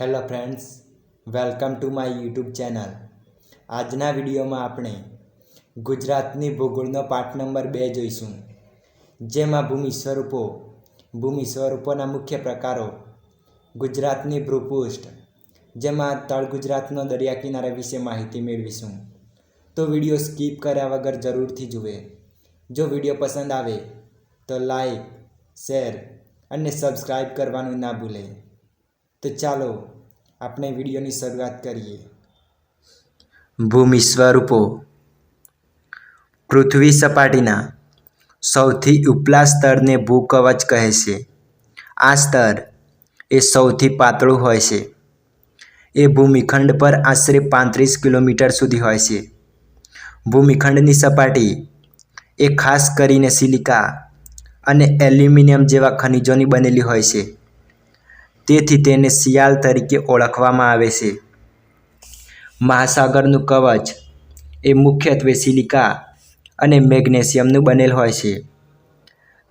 Hello friends, welcome to my YouTube channel. આજના વિડીયોમાં આપણે ગુજરાતની ભૂગોળનો પાઠ નંબર બે જોઈશું. જેમાં ભૂમિ સ્વરૂપો, ભૂમિ સ્વરૂપોના મુખ્ય પ્રકારો, ગુજરાતની ભૂપૃષ્ઠ, જેમાં તળ ગુજરાતનો દરિયા કિનારા વિશે માહિતી મેળવીશું. તો વીડિયો સ્કીપ કર્યા વગર જરૂરથી જુએ. જો વીડિયો પસંદ આવે, તો લાઈક, શેર અને સબસ્ક્રાઈબ કરવાનું ના ભૂલે. તો ચાલો આપણે વિડીયોની શરૂઆત કરીએ. ભૂમિ સ્વરૂપો. પૃથ્વી સપાટીના સૌથી ઉપલા સ્તરને ભૂકવચ કહે છે. આ સ્તર એ સૌથી પાતળું હોય છે. એ ભૂમિખંડ પર આશરે પાંત્રીસ કિલોમીટર સુધી હોય છે. ભૂમિખંડની સપાટી એ ખાસ કરીને સિલિકા અને એલ્યુમિનિયમ જેવા ખનિજોની બનેલી હોય છે. તેથી તેને શિયાળ તરીકે ઓળખવામાં આવે છે. મહાસાગરનું કવચ એ મુખ્યત્વે સિલિકા અને મેગ્નેશિયમનું બનેલ હોય છે.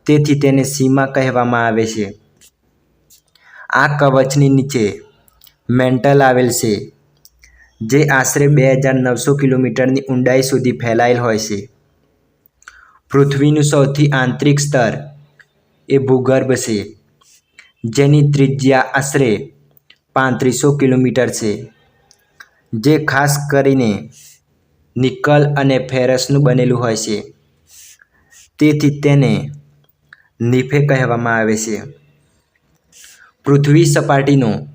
તેથી તેને સીમા કહેવામાં આવે છે. આ કવચની નીચે મેન્ટલ આવેલ છે, જે આશરે બે હજાર નવસો કિલોમીટરની ઊંડાઈ સુધી ફેલાયેલ હોય છે. પૃથ્વીનું સૌથી આંતરિક સ્તર એ ભૂગર્ભ છે. જેની ત્રિજ્યા આશરે પાંત્રીસો કિલોમીટર છે, જે ખાસ કરીને નિકલ અને ફેરસનું બનેલું હોય છે. તેથી તેને નિફે કહેવામાં આવે છે. પૃથ્વી સપાટીનો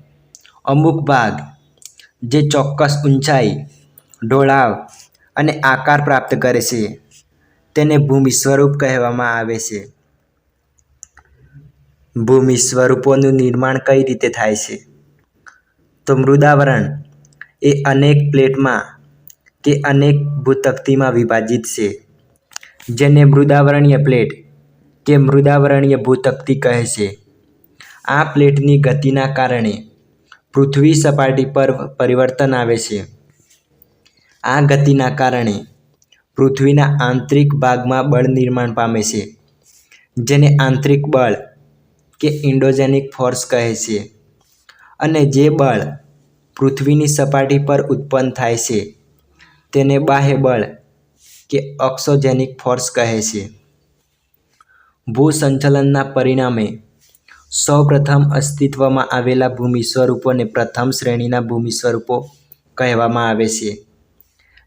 અમુક ભાગ, જે ચોક્કસ ઊંચાઈ, ઢોળાવ અને આકાર પ્રાપ્ત કરે છે, તેને ભૂમિ સ્વરૂપ કહેવામાં આવે છે. ભૂમિ સ્વરૂપોનું નિર્માણ કઈ રીતે થાય છે? તો મૃદાવરણ એ અનેક પ્લેટમાં કે અનેક ભૂતકતીમાં વિભાજિત છે. જેને મૃદાવરણીય પ્લેટ કે મૃદાવરણીય ભૂતકતી કહે છે. આ પ્લેટની ગતિના કારણે પૃથ્વી સપાટી પર પરિવર્તન આવે છે. આ ગતિના કારણે પૃથ્વીના આંતરિક ભાગમાં બળ નિર્માણ પામે છે. જેને આંતરિક બળ કે ઇન્ડોજેનિક ફોર્સ કહે છે અને જે બળ પૃથ્વીની સપાટી પર ઉત્પન્ન થાય છે, તેને બાહ્ય બળ કે ઓક્સોજેનિક ફોર્સ કહે છે. ભૂસંચલનના પરિણામે, સૌપ્રથમ અસ્તિત્વમાં આવેલા ભૂમિ સ્વરૂપોને પ્રથમ શ્રેણીના ભૂમિ સ્વરૂપો કહેવામાં આવે છે.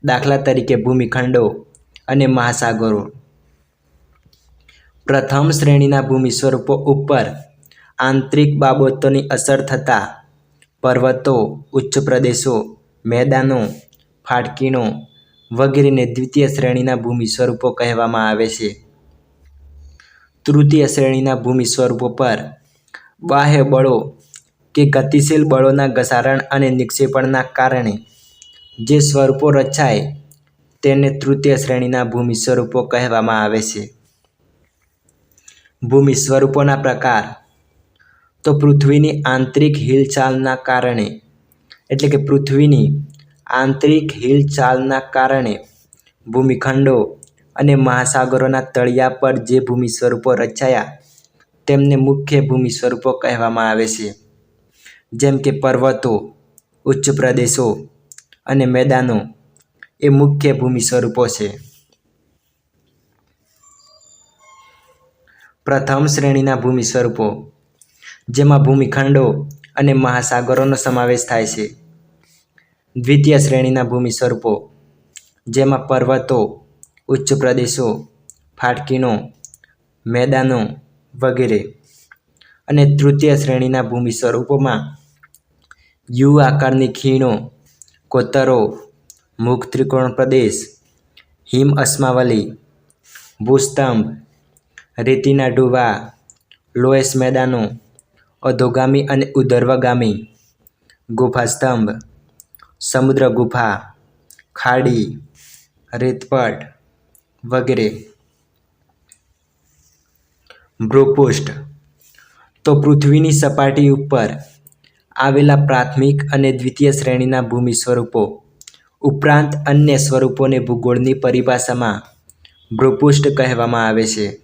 દાખલા તરીકે ભૂમિખંડો અને મહાસાગરો. પ્રથમ શ્રેણીના ભૂમિ સ્વરૂપો ઉપર આંતરિક બાબતોની અસર થતાં પર્વતો, ઉચ્ચ પ્રદેશો, મેદાનો, ફાટકીણો વગેરેને દ્વિતીય શ્રેણીના ભૂમિ સ્વરૂપો કહેવામાં આવે છે. તૃતીય શ્રેણીના ભૂમિ સ્વરૂપો પર બાહ્ય બળો કે ગતિશીલ બળોના ઘસારણ અને નિક્ષેપણના કારણે જે સ્વરૂપો રચાય તેને તૃતીય શ્રેણીના ભૂમિ સ્વરૂપો કહેવામાં આવે છે. ભૂમિ સ્વરૂપોના પ્રકાર. તો પૃથ્વીની આંતરિક હિલચાલના કારણે, એટલે કે પૃથ્વીની આંતરિક હિલચાલના કારણે, ભૂમિખંડો અને મહાસાગરોના તળિયા પર જે ભૂમિ સ્વરૂપો રચાયા, તેમને મુખ્ય ભૂમિ સ્વરૂપો કહેવામાં આવે છે. જેમ કે પર્વતો, ઉચ્ચ પ્રદેશો અને મેદાનો એ મુખ્ય ભૂમિ સ્વરૂપો છે. પ્રથમ શ્રેણીના ભૂમિ સ્વરૂપો, જેમાં ભૂમિખંડો અને મહાસાગરોનો સમાવેશ થાય છે. દ્વિતીય શ્રેણીના ભૂમિ સ્વરૂપો, જેમાં પર્વતો, ઉચ્ચ પ્રદેશો, ફાટકીનો, મેદાનો વગેરે અને તૃતીય શ્રેણીના ભૂમિ સ્વરૂપોમાં યુ આકારની ખીણો, કોતરો, મુખ ત્રિકોણ પ્રદેશ, હિમ અસ્માવલી, ભૂસ્તંભ રેતીના ડૂવા લોએસ મેદાનો, અધોગામી અને ઉધર્વગામી ગુફાસ્તંભ સમુદ્ર ગુફા, ખાડી, રેતપટ વગેરે. ભૂપૃષ્ઠ. તો પૃથ્વીની સપાટી ઉપર આવેલા પ્રાથમિક અને દ્વિતીય શ્રેણીના ભૂમિ સ્વરૂપો, ઉપરાંત અન્ય સ્વરૂપોને ભૂગોળની પરિભાષામાં ભૂપૃષ્ઠ કહેવામાં આવે છે.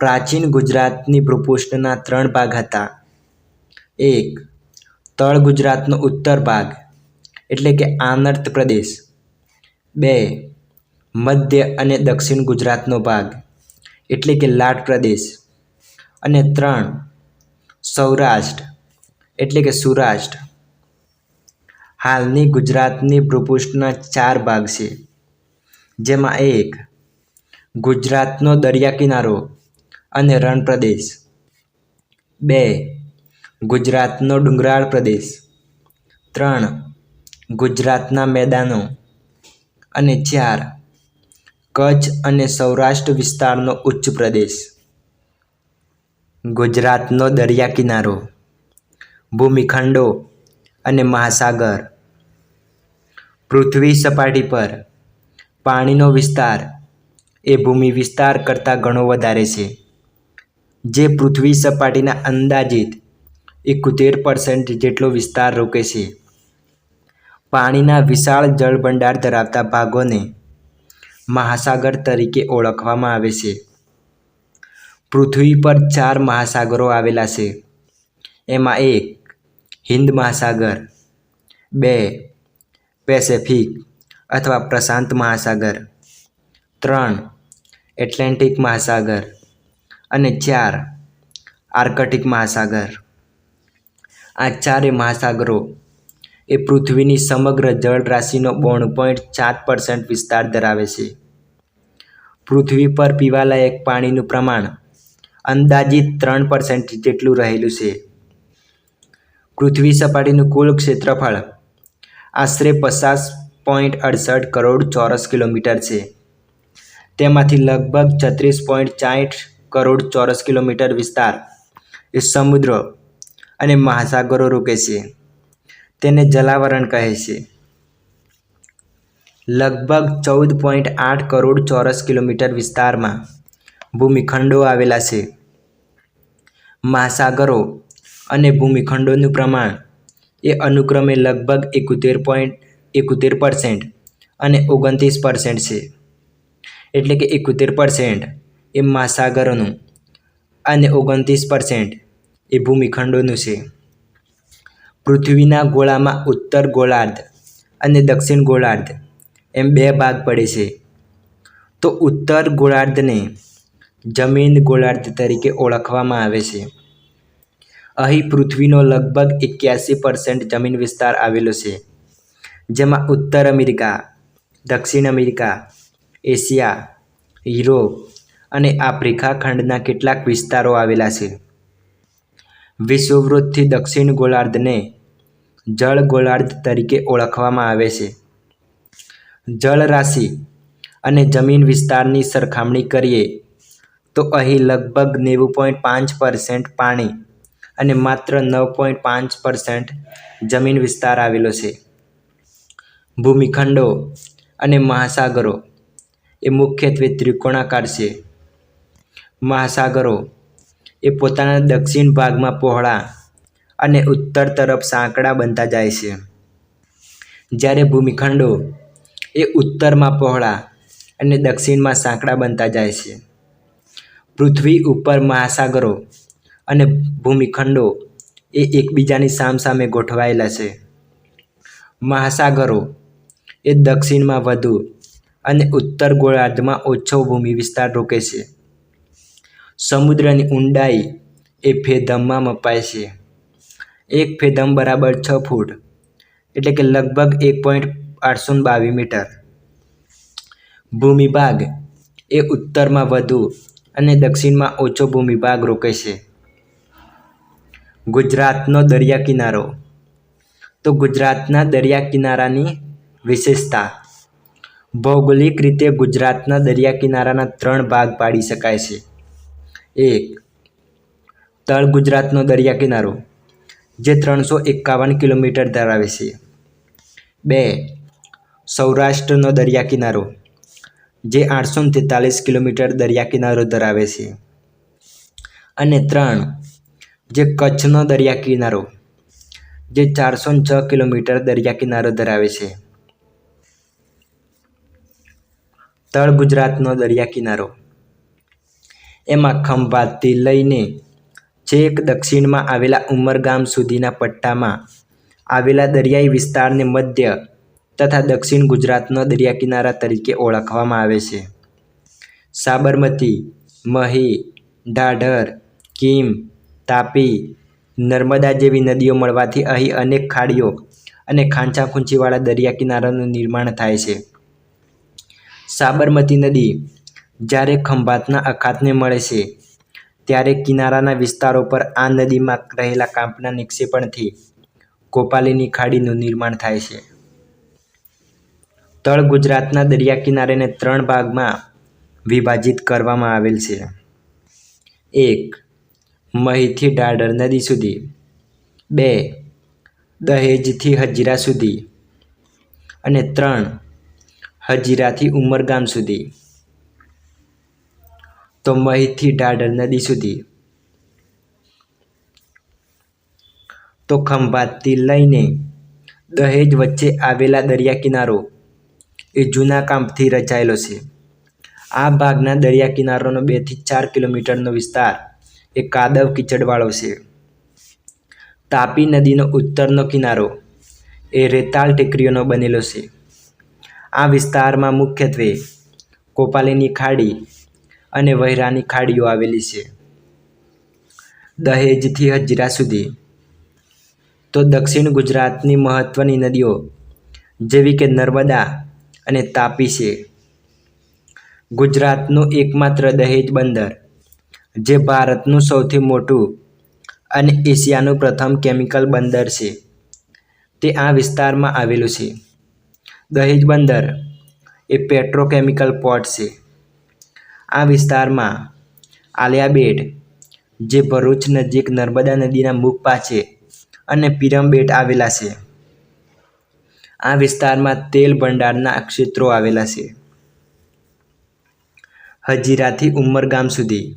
પ્રાચીન ગુજરાતની ભૂપૃષ્ઠના ત્રણ ભાગ હતા. એક, તળ ગુજરાતનો ઉત્તર ભાગ, એટલે કે આનર્ત પ્રદેશ. બે, મધ્ય અને દક્ષિણ ગુજરાતનો ભાગ, એટલે કે લાટ પ્રદેશ. અને ત્રણ, સૌરાષ્ટ્ર, એટલે કે સૌરાષ્ટ્ર. હાલની ગુજરાતની ભૂપૃષ્ઠના ચાર ભાગ છે. જેમાં એક, ગુજરાતનો દરિયા કિનારો અને રણ પ્રદેશ. બે, ગુજરાતનો ડુંગરાળ પ્રદેશ. ત્રણ, ગુજરાતના મેદાનો. અને ચાર, કચ્છ અને સૌરાષ્ટ્ર વિસ્તારનો ઉચ્ચ પ્રદેશ. ગુજરાતનો દરિયા કિનારો, ભૂમિખંડો અને મહાસાગર. પૃથ્વી સપાટી પર પાણીનો વિસ્તાર, એ ભૂમિ વિસ્તાર કરતાં ઘણો વધારે છે. જે પૃથ્વી સપાટીના અંદાજિત એકોતેર પર્સન્ટ જેટલો વિસ્તાર રોકે છે. પાણીના વિશાળ જળભંડાર ધરાવતા ભાગોને મહાસાગર તરીકે ઓળખવામાં આવે છે. પૃથ્વી પર ચાર મહાસાગરો આવેલા છે. એમાં એક હિન્દ મહાસાગર, બે પેસેફિક અથવા પ્રશાંત મહાસાગર, ત્રણ એટલાન્ટિક મહાસાગર અને ચાર આર્કટિક મહાસાગર. આ ચારે મહાસાગરો એ પૃથ્વીની સમગ્ર જળરાશિનો બોણ પોઈન્ટ સાત પર્સન્ટ વિસ્તાર ધરાવે છે. પૃથ્વી પર પીવાલાયક પાણીનું પ્રમાણ અંદાજિત ત્રણ પર્સન્ટ જેટલું રહેલું છે. પૃથ્વી સપાટીનું કુલ ક્ષેત્રફળ આશરે પચાસ પોઈન્ટ અડસઠ કરોડ ચોરસ કિલોમીટર છે. તેમાંથી લગભગ છત્રીસ પોઈન્ટ સાઠ કરોડ ચોરસ કિલોમીટર વિસ્તાર એ સમુદ્ર અને મહાસાગરો રોકે છે. તેને જલાવરણ કહે છે. લગભગ ચૌદ પોઈન્ટ આઠ કરોડ ચોરસ કિલોમીટર વિસ્તારમાં ભૂમિખંડો આવેલા છે. મહાસાગરો અને ભૂમિખંડોનું પ્રમાણ એ અનુક્રમે લગભગ એકોતેર પોઈન્ટ એકોતેર પરસેન્ટ અને ઓગણત્રીસ પરસેન્ટ છે. એટલે કે એકોતેર પર્સન્ટ એ મહાસાગરોનું અને ઓગણત્રીસ પરસેન્ટ એ ભૂમિખંડોનું છે. પૃથ્વીના ગોળામાં ઉત્તર ગોળાર્ધ અને દક્ષિણ ગોળાર્ધ એમ બે ભાગ પડે છે. તો ઉત્તર ગોળાર્ધને જમીન ગોળાર્ધ તરીકે ઓળખવામાં આવે છે. અહીં પૃથ્વીનો લગભગ એક્યાસી પરસેન્ટ જમીન વિસ્તાર આવેલો છે, જેમાં ઉત્તર અમેરિકા, દક્ષિણ અમેરિકા, એશિયા, યુરોપ અને આફ્રિકા ખંડના કેટલાક વિસ્તારો આવેલા છે. વિષુવવૃત્તથી દક્ષિણ ગોળાર્ધને જળ ગોળાર્ધ તરીકે ઓળખવામાં આવે છે. જળરાશિ અને જમીન વિસ્તારની સરખામણી કરીએ તો અહીં લગભગ નેવું પોઈન્ટ પાંચ પરસેન્ટ પાણી અને માત્ર નવ પોઈન્ટ પાંચ પરસેન્ટ જમીન વિસ્તાર આવેલો છે. ભૂમિખંડો અને મહાસાગરો એ મુખ્યત્વે ત્રિકોણાકાર છે. મહાસાગરો એ પોતાના દક્ષિણ ભાગમાં પહોળા અને ઉત્તર તરફ સાંકડા બનતા જાય છે. જ્યારે ભૂમિખંડો એ ઉત્તરમાં પહોળા અને દક્ષિણમાં સાંકડા બનતા જાય છે. પૃથ્વી ઉપર મહાસાગરો અને ભૂમિખંડો એ એકબીજાની સામસામે ગોઠવાયેલા છે. મહાસાગરો એ દક્ષિણમાં વધુ અને ઉત્તર ગોળાર્ધમાં ઓછો ભૂમિ વિસ્તાર રોકે છે. સમુદ્રની ઊંડાઈ એ ફેદમમાં મપાય છે. એક ફેદમ બરાબર છ ફૂટ, એટલે કે લગભગ એક પોઈન્ટ આઠસો બાવીસ મીટર. ભૂમિભાગ એ ઉત્તરમાં વધુ અને દક્ષિણમાં ઓછો ભૂમિભાગ રોકે છે. ગુજરાતનો દરિયા કિનારો. તો ગુજરાતના દરિયા કિનારાની વિશેષતા. ભૌગોલિક રીતે ગુજરાતના દરિયા કિનારાના ત્રણ ભાગ પાડી શકાય છે. એક. તળ ગુજરાતનો દરિયા કિનારો, જે ત્રણસો એકાવન કિલોમીટર ધરાવે છે. બે. સૌરાષ્ટ્રનો દરિયા કિનારો, જે આઠસો તેતાલીસ કિલોમીટર દરિયા કિનારો ધરાવે છે. અને ત્રણ. જે કચ્છનો દરિયા કિનારો, જે ચારસો છ કિલોમીટર દરિયા કિનારો ધરાવે છે. તળ ગુજરાતનો દરિયા કિનારો એમાં ખંભાતથી લઈને છેક દક્ષિણમાં આવેલા ઉમરગામ સુધીના પટ્ટામાં આવેલા દરિયાઈ વિસ્તારને મધ્ય તથા દક્ષિણ ગુજરાતનો દરિયાકિનારા તરીકે ઓળખવામાં આવે છે. સાબરમતી, મહી ઢાઢર કીમ, તાપી, નર્મદા જેવી નદીઓ મળવાથી અહીં અનેક ખાડીઓ અને ખાંચાખૂંચીવાળા દરિયાકિનારાનું નિર્માણ થાય છે. સાબરમતી નદી જ્યારે ખંભાતના અખાતને મળે છે, ત્યારે કિનારાના વિસ્તારો પર આ નદીમાં રહેલા કાંપના નિક્ષેપણથી કોપાલીની ખાડીનું નિર્માણ થાય છે. તળ ગુજરાતના દરિયાકિનારાને ત્રણ ભાગમાં વિભાજિત કરવામાં આવેલ છે. એક, મહીથી ડાડર નદી સુધી. બે, દહેજથી હજીરા સુધી. અને ત્રણ, હજીરાથી ઉમરગામ સુધી. તો મહીથી ઢાઢર નદી સુધી. તો ખંભાતથી લઈને દહેજ વચ્ચે આવેલા દરિયા કિનારો એ જૂના કાંપથી રચાયેલો છે. આ ભાગના દરિયા દરિયાકિનારાનો બેથી ચાર કિલોમીટરનો વિસ્તાર એ કાદવ કીચડવાળો છે. તાપી નદીનો ઉત્તરનો કિનારો એ રેતાળ ટેકરીઓનો બનેલો છે. આ વિસ્તારમાં મુખ્યત્વે કોપાલીની ખાડી અને વહેરાની ખાડીઓ આવેલી છે. દહેજથી હજીરા સુધી. તો દક્ષિણ ગુજરાતની મહત્ત્વની નદીઓ જેવી કે નર્મદા અને તાપી છે. ગુજરાતનું એકમાત્ર દહેજ બંદર, જે ભારતનું સૌથી મોટું અને એશિયાનું પ્રથમ કેમિકલ બંદર છે. તે આ વિસ્તારમાં આવેલું છે. દહેજ બંદર એ પેટ્રોકેમિકલ પોર્ટ છે. આ વિસ્તારમાં આલિયા બેટ, જે ભરૂચ નજીક નર્મદા નદીના મુખ પાસે અને પીરમ બેટ આવેલા છે. આ વિસ્તારમાં તેલ ભંડારના ક્ષેત્રો આવેલા છે. હજીરાથી ઉમરગામ સુધી.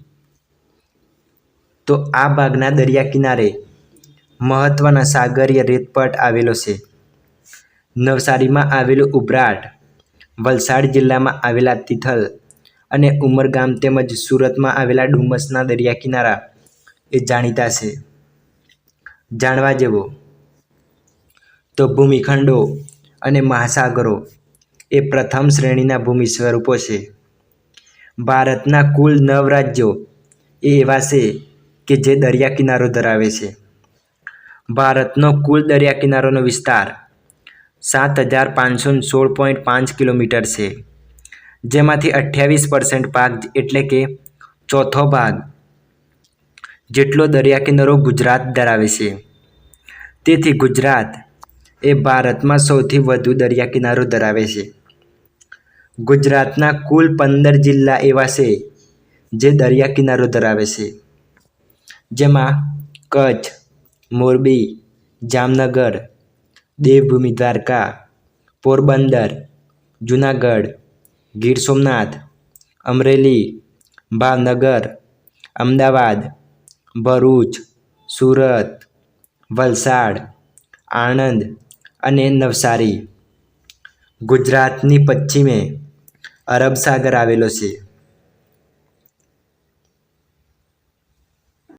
તો આ ભાગના દરિયા કિનારે મહત્ત્વના સાગરીય રેતપટ આવેલો છે. નવસારીમાં આવેલું ઉભરાટ વલસાડ જિલ્લામાં આવેલા તિથલ અને ઉમરગામ તેમજ સુરતમાં આવેલા ડુમસના દરિયા કિનારા એ જાણીતા છે. જાણવા જેવો તો ભૂમિખંડો અને મહાસાગરો એ પ્રથમ શ્રેણીના ભૂમિ સ્વરૂપો છે. ભારતના કુલ નવ રાજ્યો એ એવા છે કે જે દરિયા કિનારો ધરાવે છે. ભારતનો કુલ દરિયા કિનારોનો વિસ્તાર સાત હજાર પાંચસો સોળ પોઈન્ટ પાંચ કિલોમીટર છે. જેમાંથી અઠ્યાવીસ પર્સન્ટ ભાગ, એટલે કે ચોથો ભાગ, જેટલો દરિયા કિનારો ગુજરાત ધરાવે છે. તેથી ગુજરાત એ ભારતમાં સૌથી વધુ દરિયા કિનારો ધરાવે છે. ગુજરાતના કુલ પંદર જિલ્લા એવા છે જે દરિયા કિનારો ધરાવે છે. જેમાં કચ્છ, મોરબી, જામનગર, દેવભૂમિ દ્વારકા, પોરબંદર, જુનાગઢ ગીર સોમનાથ, અમરેલી, ભાવનગર, અમદાવાદ, ભરૂચ, સુરત, વલસાડ, આણંદ અને નવસારી. ગુજરાતની પશ્ચિમે અરબ સાગર આવેલો છે.